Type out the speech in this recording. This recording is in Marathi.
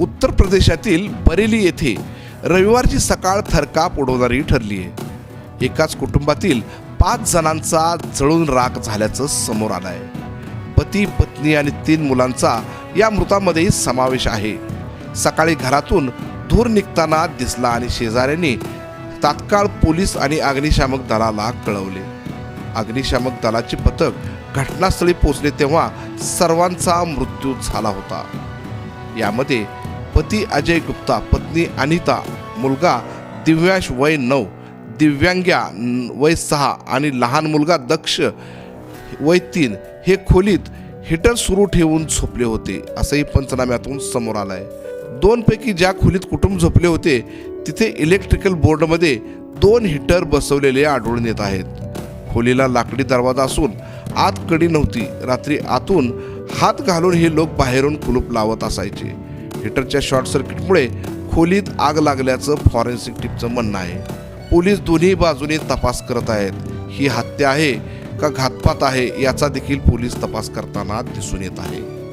उत्तर प्रदेशातील बरेली येथे रविवारची सकाळ थरकाप उडवणारी ठरली आहे. एकाच कुटुंबातील पाच जणांचा जळून राख झाल्याचं समोर आलं आहे पती पत्नी आणि तीन मुलांचा या मृतामध्ये समावेश आहे. सकाळी घरातून धूर निघताना दिसला आणि शेजाऱ्यांनी तात्काळ पोलीस आणि अग्निशामक दलाला कळवले. अग्निशामक दलाचे पथक घटनास्थळी पोहोचले तेव्हा सर्वांचा मृत्यू झाला होता. यामध्ये पती अजय गुप्ता पत्नी अनिता मुलगा दिव्याश वय नऊ दिव्यांग्या वय सहा आणि लहान मुलगा दक्ष वय तीन हे खोलीत हिटर सुरू ठेवून झोपले होते असंही पंचनाम्यातून समोर आलं आहे दोनपैकी ज्या खोलीत कुटुंब झोपले होते तिथे इलेक्ट्रिकल बोर्डमध्ये दोन हिटर बसवलेले आढळून येत आहेत. खोलीला लाकडी दरवाजा असून आत कडी नव्हती. रात्री आतून हात घालून हे लोक बाहेरून कुलूप लावत असायचे. हिटरच्या शॉर्ट सर्किटमुळे खोलीत आग लागल्याचं फॉरेन्सिक टीमचं म्हणणं आहे. पोलीस दोन्ही बाजूने तपास करत आहेत. ही हत्या आहे का घातपात आहे याचा देखील पोलीस तपास करताना दिसून येत आहे.